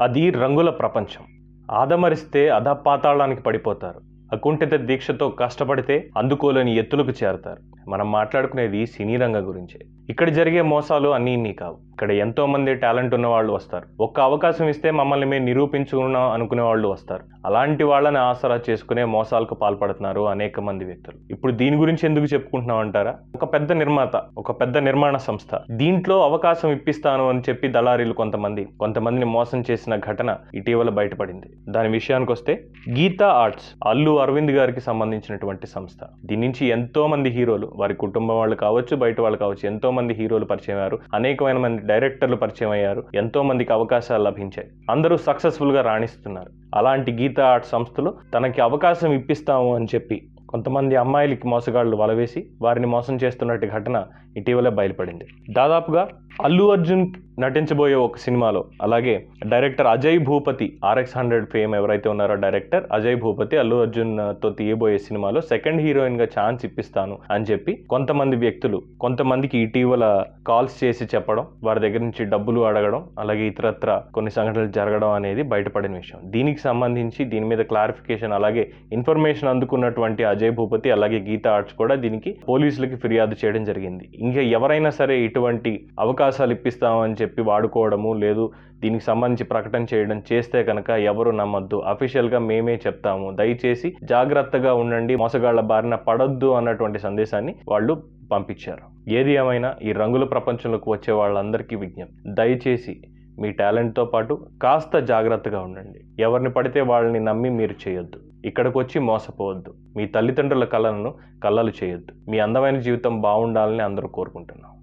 అది రంగుల ప్రపంచం. ఆదమరిస్తే అధపాతాళానికి పడిపోతారు. అకుంఠిత దీక్షతో కష్టపడితే అందుకోలేని ఎత్తులకు చేరతారు. మనం మాట్లాడుకునేది సినీ రంగం గురించే. ఇక్కడ జరిగే మోసాలు అన్నీ ఇన్ని కావు. ఇక్కడ ఎంతోమంది టాలెంట్ ఉన్న వాళ్ళు వస్తారు. ఒక్క అవకాశం ఇస్తే మమ్మల్ని మేము నిరూపించుకున్నాం అనుకునే వాళ్ళు వస్తారు. అలాంటి వాళ్ళని ఆసరా చేసుకునే మోసాలకు పాల్పడుతున్నారు అనేక మంది వ్యక్తులు. ఇప్పుడు దీని గురించి ఎందుకు చెప్పుకుంటున్నాం అంటారా? ఒక పెద్ద నిర్మాత ఒక పెద్ద నిర్మాణ సంస్థ. దీంట్లో అవకాశం ఇప్పిస్తాను అని చెప్పి దళారీలు కొంతమంది కొంతమందిని మోసం చేసిన ఘటన ఇటీవల బయటపడింది. దాని విషయానికి వస్తే గీతా ఆర్ట్స్ అల్లు అరవింద్ గారికి సంబంధించినటువంటి సంస్థ. దీని నుంచి ఎంతో మంది హీరోలు వారి కుటుంబం వాళ్ళు కావచ్చు బయట వాళ్ళు కావచ్చు ఎంతో మంది హీరోలు పరిచయం అయ్యారు అనేకమైన మంది డైరెక్టర్లు పరిచయం అయ్యారు ఎంతో మందికి అవకాశాలు లభించాయి. అందరూ సక్సెస్ఫుల్గా రాణిస్తున్నారు. అలాంటి గీతా ఆర్ట్ సంస్థలు తనకి అవకాశం ఇప్పిస్తాము అని చెప్పి కొంతమంది అమ్మాయిలకి మోసగాళ్ళు వలవేసి వారిని మోసం చేస్తున్నట్టు ఘటన ఇటీవలే బయలుపడింది. దాదాపుగా అల్లు అర్జున్ నటించబోయే ఒక సినిమాలో అలాగే director Ajay Bhupathi RX hundred fame ఎవరైతే ఉన్నారో డైరెక్టర్ అజయ్ భూపతి అల్లు అర్జున్తో తీయబోయే సినిమాలో సెకండ్ హీరోయిన్గా ఛాన్స్ ఇప్పిస్తాను అని చెప్పి కొంతమంది వ్యక్తులు కొంతమందికి ఇటీవల కాల్స్ చేసి చెప్పడం వారి దగ్గర నుంచి డబ్బులు అడగడం అలాగే ఇతరత్ర కొన్ని సంఘటనలు జరగడం అనేది బయటపడిన విషయం. దీనికి సంబంధించి దీని మీద క్లారిఫికేషన్ అలాగే ఇన్ఫర్మేషన్ అందుకున్నటువంటి అజయ్ భూపతి అలాగే గీతా ఆర్ట్స్ కూడా దీనికి పోలీసులకి ఫిర్యాదు చేయడం జరిగింది. ఇంకా ఎవరైనా సరే ఇటువంటి అవకాశాలు ఇప్పిస్తామని చెప్పి వాడుకోవడము లేదు దీనికి సంబంధించి ప్రకటన చేయడం చేస్తే కనుక ఎవరు నమ్మద్దు. అఫీషియల్గా మేమే చెప్తాము. దయచేసి జాగ్రత్తగా ఉండండి. మోసగాళ్ళ బారిన పడొద్దు అన్నటువంటి సందేశాన్ని వాళ్ళు పంపించారు. ఏది ఏమైనా ఈ రంగుల ప్రపంచంలోకి వచ్చే వాళ్ళందరికీ విజ్ఞప్తి. దయచేసి మీ టాలెంట్తో పాటు కాస్త జాగ్రత్తగా ఉండండి. ఎవరిని పడితే వాళ్ళని నమ్మి మీరు చేయొద్దు. ఇక్కడికి వచ్చి మోసపోవద్దు. మీ తల్లిదండ్రుల కళలను కళ్ళలు చేయొద్దు. మీ అందమైన జీవితం బాగుండాలని అందరూ కోరుకుంటున్నాం.